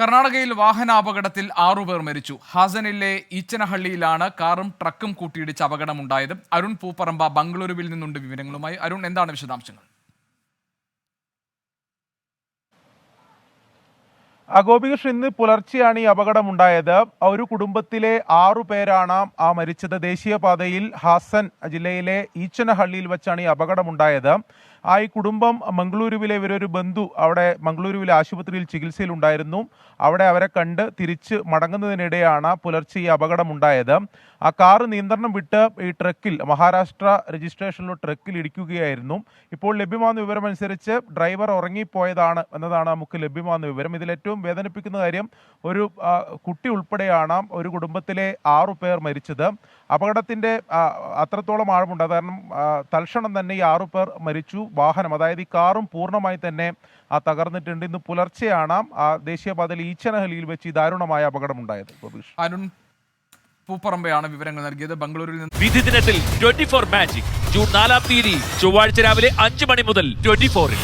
കർണാടകയിൽ വാഹനാപകടത്തിൽ ആറുപേർ മരിച്ചു. ഹാസനിലെ ഈച്ചനഹള്ളിയിലാണ് കാറും ട്രക്കും കൂട്ടിയിടിച്ച് അപകടമുണ്ടായത്. അരുൺ പൂപ്പറമ്പ ബംഗളൂരുവിൽ നിന്നുണ്ട് വിവരങ്ങളുമായി. അരുൺ എന്താണ് വിശദാംശങ്ങൾ? ഗോപികൃഷ്ണൻ ഇന്ന് പുലർച്ചെയാണ് ഈ അപകടമുണ്ടായത്. ഒരു കുടുംബത്തിലെ ആറു പേരാണ് ആ മരിച്ചത്. ദേശീയപാതയിൽ ഹാസൻ ജില്ലയിലെ ഈച്ചനഹള്ളിയിൽ വെച്ചാണ് ഈ അപകടമുണ്ടായത്. ആ ഈ കുടുംബം മംഗളൂരുവിലെ ഇവരൊരു ബന്ധു അവിടെ മംഗളൂരുവിലെ ആശുപത്രിയിൽ ചികിത്സയിലുണ്ടായിരുന്നു. അവിടെ അവരെ കണ്ട് തിരിച്ച് മടങ്ങുന്നതിനിടെയാണ് പുലർച്ചെ ഈ അപകടമുണ്ടായത്. ആ കാറ് നിയന്ത്രണം വിട്ട് ഈ ട്രക്കിൽ മഹാരാഷ്ട്ര രജിസ്ട്രേഷനിലുള്ള ട്രക്കിൽ ഇടിക്കുകയായിരുന്നു. ഇപ്പോൾ ലഭ്യമാകുന്ന വിവരമനുസരിച്ച് ഡ്രൈവർ ഉറങ്ങിപ്പോയതാണ് എന്നതാണ് നമുക്ക് ലഭ്യമാകുന്ന വിവരം. ഇതിൽ ഏറ്റവും വേദനിപ്പിക്കുന്ന കാര്യം ഒരു കുട്ടി ഉൾപ്പെടെയാണ് ഒരു കുടുംബത്തിലെ ആറു പേർ മരിച്ചത്. അപകടത്തിന്റെ അത്രത്തോളം ആഴമുണ്ട്. കാരണം തൽക്ഷണം തന്നെ ഈ ആറു പേർ മരിച്ചു. വാഹനം അതായത് ഈ കാറും പൂർണമായി തന്നെ ആ, തകർന്നിട്ടുണ്ട്. ഇന്ന് പുലർച്ചെയാണ് ആ ദേശീയപാതയിൽ ഈച്ചനഹലിയിൽ വെച്ച് ഈ ദാരുണമായ അപകടമുണ്ടായത്. ഉണ്ടായത് അരുൺ പൂപ്പറമ്പയാണ് വിവരങ്ങൾ നൽകിയത്. ബംഗളൂരുവിൽ നിന്ന് വിധി ദിനത്തിൽ ട്വന്റി ഫോർ മാജിക്. ജൂൺ നാലാം തീയതി ചൊവ്വാഴ്ച രാവിലെ അഞ്ച് മണി മുതൽ ട്വന്റി ഫോറിൽ